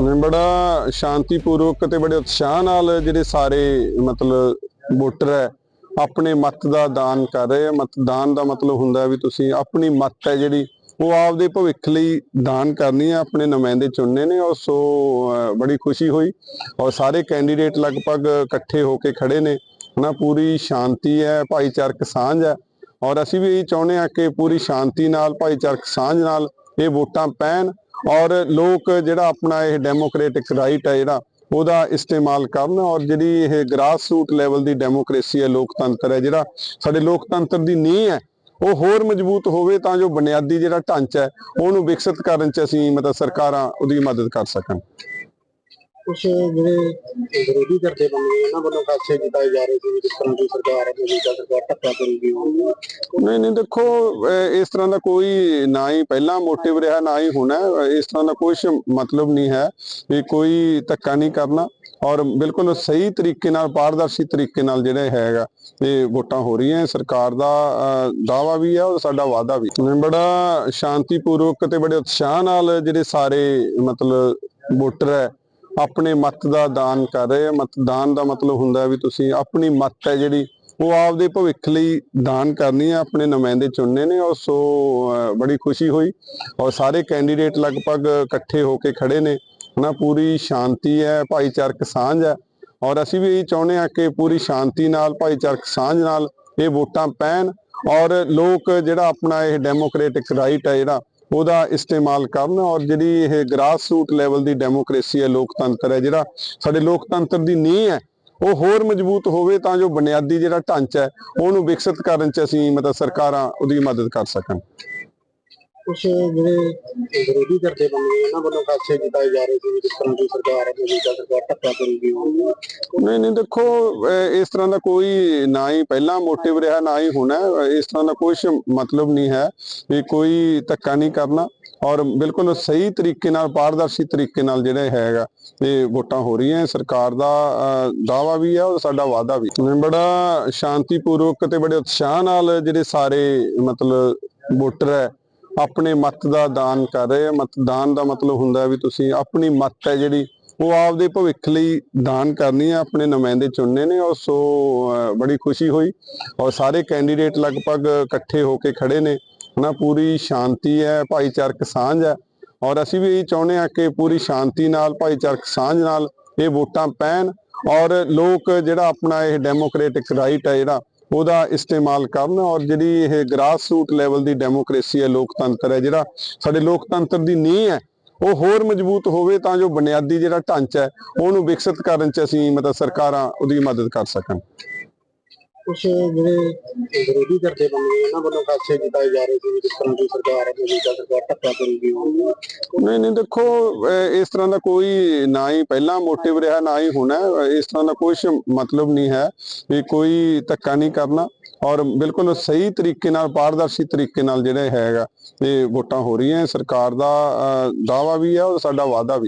ਬੜਾ ਸ਼ਾਂਤੀਪੂਰਵਕ ਤੇ ਬੜੇ ਉਤਸ਼ਾਹ ਨਾਲ ਜਿਹੜੇ ਸਾਰੇ ਮਤਲਬ ਵੋਟਰ ਹੈ, ਆਪਣੇ ਮਤ ਦਾ ਦਾਨ ਕਰ ਰਹੇ ਆ। ਮਤਦਾਨ ਦਾ ਮਤਲਬ ਹੁੰਦਾ ਵੀ ਤੁਸੀਂ ਆਪਣੀ ਮਤ ਹੈ ਜਿਹੜੀ, ਉਹ ਆਪਦੇ ਭਵਿੱਖ ਲਈ ਦਾਨ ਕਰਨੀ ਹੈ, ਆਪਣੇ ਨੁਮਾਇੰਦੇ ਚੁਣਨੇ ਨੇ। ਔਰ ਸੋ ਬੜੀ ਖੁਸ਼ੀ ਹੋਈ। ਔਰ ਸਾਰੇ ਕੈਂਡੀਡੇਟ ਲਗਭਗ ਇਕੱਠੇ ਹੋ ਕੇ ਖੜੇ ਨੇ। ਹਨਾ, ਪੂਰੀ ਸ਼ਾਂਤੀ ਹੈ, ਭਾਈਚਾਰਕ ਸਾਂਝ ਹੈ। ਔਰ ਅਸੀਂ ਵੀ ਇਹ ਚਾਹੁੰਦੇ ਹਾਂ ਕਿ ਪੂਰੀ ਸ਼ਾਂਤੀ ਨਾਲ, ਭਾਈਚਾਰਕ ਸਾਂਝ ਨਾਲ ਇਹ ਵੋਟਾਂ ਪੈਣ। ਔਰ ਲੋਕ ਜਿਹੜਾ ਆਪਣਾ ਇਹ ਡੈਮੋਕ੍ਰੈਟਿਕ ਰਾਈਟ ਹੈ ਜਿਹੜਾ, ਉਹਦਾ ਇਸਤੇਮਾਲ ਕਰਨ ਔਰ ਜਿਹੜੀ ਇਹ ਗ੍ਰਾਸ ਰੂਟ ਲੈਵਲ ਦੀ ਡੈਮੋਕ੍ਰੇਸੀ ਹੈ, ਲੋਕਤੰਤਰ ਹੈ ਜਿਹੜਾ, ਸਾਡੇ ਲੋਕਤੰਤਰ ਦੀ ਨੀਂਹ ਹੈ, ਉਹ ਹੋਰ ਮਜ਼ਬੂਤ ਹੋਵੇ ਤਾਂ ਜੋ ਬੁਨਿਆਦੀ ਜਿਹੜਾ ਢਾਂਚਾ ਹੈ, ਉਹਨੂੰ ਵਿਕਸਿਤ ਕਰਨ ਚ ਅਸੀਂ ਮਤਲਬ ਸਰਕਾਰਾਂ ਉਹਦੀ ਮਦਦ ਕਰ ਸਕਣ। ਕੁਝ ਜਿਹੜੇ ਵਿਰੋਧੀ ਧਿਰ ਦੇ ਬੰਦੇ ਉਹਨਾਂ ਵੱਲੋਂ ਖਾਸੇ ਜਿਤਾਏ ਜਾ ਰਹੇ ਸੀ, ਜਿਸ ਤਰ੍ਹਾਂ ਦੀ ਸਰਕਾਰ ਮੌਜੂਦਾ ਸਰਕਾਰ ਧੱਕਾ ਕਰੂਗੀ ਨਹੀਂ ਨਹੀਂ, ਦੇਖੋ ਇਸ ਤਰ੍ਹਾਂ ਦਾ ਕੋਈ ਨਾ ਹੀ ਪਹਿਲਾਂ ਮੋਟਿਵ ਰਿਹਾ, ਨਾ ਹੀ ਹੋਣਾ ਇਸ ਤਰ੍ਹਾਂ ਦਾ ਕੋਈ ਮਤਲਬ ਨਹੀਂ ਹੈ ਵੀ ਕੋਈ ਧੱਕਾ ਨਹੀਂ ਕਰਨਾ। ਔਰ ਬਿਲਕੁਲ ਸਹੀ ਤਰੀਕੇ ਨਾਲ, ਪਾਰਦਰਸ਼ੀ ਤਰੀਕੇ ਨਾਲ ਜਿਹੜਾ ਹੈਗਾ, ਇਹ ਵੋਟਾਂ ਹੋ ਰਹੀਆਂ। ਸਰਕਾਰ ਦਾ ਦਾਵਾ ਵੀ ਹੈ ਔਰ ਸਾਡਾ ਵਾਅਦਾ ਵੀ ਹੈ। ਬੜਾ ਸ਼ਾਂਤੀਪੂਰਵਕ ਤੇ ਬੜੇ ਉਤਸ਼ਾਹ ਨਾਲ ਜਿਹੜੇ ਸਾਰੇ ਮਤਲਬ ਵੋਟਰ ਹੈ ਆਪਣੇ ਮਤ ਦਾ ਦਾਨ ਕਰ ਰਹੇ ਆ। ਮਤਦਾਨ ਦਾ ਮਤਲਬ ਹੁੰਦਾ ਵੀ ਤੁਸੀਂ ਆਪਣੀ ਮਤ ਹੈ ਜਿਹੜੀ, ਉਹ ਆਪਦੇ ਭਵਿੱਖ ਲਈ ਦਾਨ ਕਰਨੀ ਹੈ, ਆਪਣੇ ਨੁਮਾਇੰਦੇ ਚੁਣਨੇ ਨੇ। ਔਰ ਸੋ ਬੜੀ ਖੁਸ਼ੀ ਹੋਈ। ਔਰ ਸਾਰੇ ਕੈਂਡੀਡੇਟ ਲਗਭਗ ਇਕੱਠੇ ਹੋ ਕੇ ਖੜੇ ਨੇ। ਨਾ ਪੂਰੀ ਸ਼ਾਂਤੀ ਹੈ, ਭਾਈਚਾਰਕ ਸਾਂਝ ਹੈ। ਔਰ ਅਸੀਂ ਵੀ ਇਹ ਚਾਹੁੰਦੇ ਹਾਂ ਕਿ ਪੂਰੀ ਸ਼ਾਂਤੀ ਨਾਲ, ਭਾਈਚਾਰਕ ਸਾਂਝ ਨਾਲ ਇਹ ਵੋਟਾਂ ਪੈਣ। ਔਰ ਲੋਕ ਜਿਹੜਾ ਆਪਣਾ ਇਹ ਡੈਮੋਕ੍ਰੈਟਿਕ ਰਾਈਟ ਹੈ ਜਿਹੜਾ ਉਹਦਾ ਇਸਤੇਮਾਲ ਕਰਨ ਔਰ ਜਿਹੜੀ ਇਹ ਗ੍ਰਾਸ ਰੂਟ ਲੈਵਲ ਦੀ ਡੈਮੋਕ੍ਰੇਸੀ ਹੈ, ਲੋਕਤੰਤਰ ਹੈ, ਜਿਹੜਾ ਸਾਡੇ ਲੋਕਤੰਤਰ ਦੀ ਨੀਂਹ ਹੈ, ਉਹ ਹੋਰ ਮਜ਼ਬੂਤ ਹੋਵੇ ਤਾਂ ਜੋ ਬੁਨਿਆਦੀ ਜਿਹੜਾ ਢਾਂਚਾ ਹੈ, ਉਹਨੂੰ ਵਿਕਸਿਤ ਕਰਨ ਚ ਅਸੀਂ ਮਤਲਬ ਸਰਕਾਰਾਂ ਉਹਦੀ ਮਦਦ ਕਰ ਸਕਣ। ਕੁਝ ਜਿਹੜੇ ਵਿਰੋਧੀ ਧਿਰ ਬੰਦੇ ਉਹਨਾਂ ਵੱਲੋਂ ਖਾਸੇ ਜਿਤਾਏ ਜਾ ਰਹੇ ਸੀ, ਜਿਸ ਤਰ੍ਹਾਂ ਦੀ ਸਰਕਾਰ ਮੌਜੂਦਾ ਸਰਕਾਰ ਧੱਕਾ ਕਰੂਗੀ ਨਹੀਂ ਨਹੀਂ, ਦੇਖੋ ਅਹ ਇਸ ਤਰ੍ਹਾਂ ਦਾ ਕੋਈ ਨਾ ਹੀ ਪਹਿਲਾਂ ਮੋਟਿਵ ਰਿਹਾ, ਨਾ ਹੀ ਹੋਣਾ ਹੈ। ਇਸ ਤਰ੍ਹਾਂ ਦਾ ਕੋਈ ਮਤਲਬ ਨਹੀਂ ਹੈ ਵੀ ਕੋਈ ਧੱਕਾ ਨਹੀਂ ਕਰਨਾ ਔਰ ਬਿਲਕੁਲ ਸਹੀ ਤਰੀਕੇ ਨਾਲ, ਪਾਰਦਰਸ਼ੀ ਤਰੀਕੇ ਨਾਲ ਜਿਹੜਾ ਹੈਗਾ, ਇਹ ਵੋਟਾਂ ਹੋ ਰਹੀਆਂ ਸਰਕਾਰ ਦਾ ਦਾਵਾ ਵੀ ਹੈ ਔਰ ਸਾਡਾ ਵਾਅਦਾ ਵੀ ਹੈ। ਬੜਾ ਸ਼ਾਂਤੀਪੂਰਵਕ ਤੇ ਬੜੇ ਉਤਸ਼ਾਹ ਨਾਲ ਜਿਹੜੇ ਸਾਰੇ ਮਤਲਬ ਵੋਟਰ ਹੈ ਆਪਣੇ ਮਤ ਦਾ ਦਾਨ ਕਰ ਰਹੇ ਆ। ਮਤਦਾਨ ਦਾ ਮਤਲਬ ਹੁੰਦਾ ਵੀ ਤੁਸੀਂ ਆਪਣੀ ਮਤ ਹੈ ਜਿਹੜੀ, ਉਹ ਆਪਦੇ ਭਵਿੱਖ ਲਈ ਦਾਨ ਕਰਨੀ ਹੈ ਆਪਣੇ ਨੁਮਾਇੰਦੇ ਚੁਣਨੇ ਨੇ। ਔਰ ਸੋ ਬੜੀ ਖੁਸ਼ੀ ਹੋਈ। ਔਰ ਸਾਰੇ ਕੈਂਡੀਡੇਟ ਲਗਭਗ ਇਕੱਠੇ ਹੋ ਕੇ ਖੜੇ ਨੇ। ਨਾ ਪੂਰੀ ਸ਼ਾਂਤੀ ਹੈ, ਭਾਈਚਾਰਕ ਸਾਂਝ ਹੈ। ਔਰ ਅਸੀਂ ਵੀ ਇਹ ਚਾਹੁੰਦੇ ਹਾਂ ਕਿ ਪੂਰੀ ਸ਼ਾਂਤੀ ਨਾਲ, ਭਾਈਚਾਰਕ ਸਾਂਝ ਨਾਲ ਇਹ ਵੋਟਾਂ ਪੈਣ। ਔਰ ਲੋਕ ਜਿਹੜਾ ਆਪਣਾ ਇਹ ਡੈਮੋਕ੍ਰੈਟਿਕ ਰਾਈਟ ਹੈ ਜਿਹੜਾ ਉਹਦਾ ਇਸਤੇਮਾਲ ਕਰਨ ਔਰ ਜਿਹੜੀ ਇਹ ਗ੍ਰਾਸ ਰੂਟ ਲੈਵਲ ਦੀ ਡੈਮੋਕ੍ਰੇਸੀ ਹੈ, ਲੋਕਤੰਤਰ ਹੈ, ਜਿਹੜਾ ਸਾਡੇ ਲੋਕਤੰਤਰ ਦੀ ਨੀਂਹ ਹੈ, ਉਹ ਹੋਰ ਮਜ਼ਬੂਤ ਹੋਵੇ ਤਾਂ ਜੋ ਬੁਨਿਆਦੀ ਜਿਹੜਾ ਢਾਂਚਾ ਹੈ, ਉਹਨੂੰ ਵਿਕਸਿਤ ਕਰਨ ਚ ਅਸੀਂ ਮਤਲਬ ਸਰਕਾਰਾਂ ਉਹਦੀ ਮਦਦ ਕਰ ਸਕਣ। ਕੁਝ ਜਿਹੜੇ ਵਿਰੋਧੀ ਧਿਰ ਦੇ ਬੰਦੇ ਉਹਨਾਂ ਵੱਲੋਂ ਖਾਸੇ ਜਿਤਾਏ ਜਾ ਰਹੇ ਸੀ, ਜਿਸ ਤਰ੍ਹਾਂ ਦੀ ਸਰਕਾਰ ਮੌਜੂਦਾ ਸਰਕਾਰ ਧੱਕਾ ਕਰੂਗੀ ਨਹੀਂ ਨਹੀਂ, ਦੇਖੋ ਇਸ ਤਰ੍ਹਾਂ ਦਾ ਕੋਈ ਨਾ ਹੀ ਪਹਿਲਾਂ ਮੋਟਿਵ ਰਿਹਾ, ਨਾ ਹੀ ਹੋਣਾ ਇਸ ਤਰ੍ਹਾਂ ਦਾ ਕੋਈ ਮਤਲਬ ਨਹੀਂ ਹੈ ਵੀ ਕੋਈ ਧੱਕਾ ਨਹੀਂ ਕਰਨਾ। ਔਰ ਬਿਲਕੁਲ ਸਹੀ ਤਰੀਕੇ ਨਾਲ, ਪਾਰਦਰਸ਼ੀ ਤਰੀਕੇ ਨਾਲ ਜਿਹੜਾ ਹੈਗਾ, ਇਹ ਵੋਟਾਂ ਹੋ ਰਹੀਆਂ। ਸਰਕਾਰ ਦਾ ਦਾਵਾ ਵੀ ਹੈ ਔਰ ਸਾਡਾ ਵਾਅਦਾ ਵੀ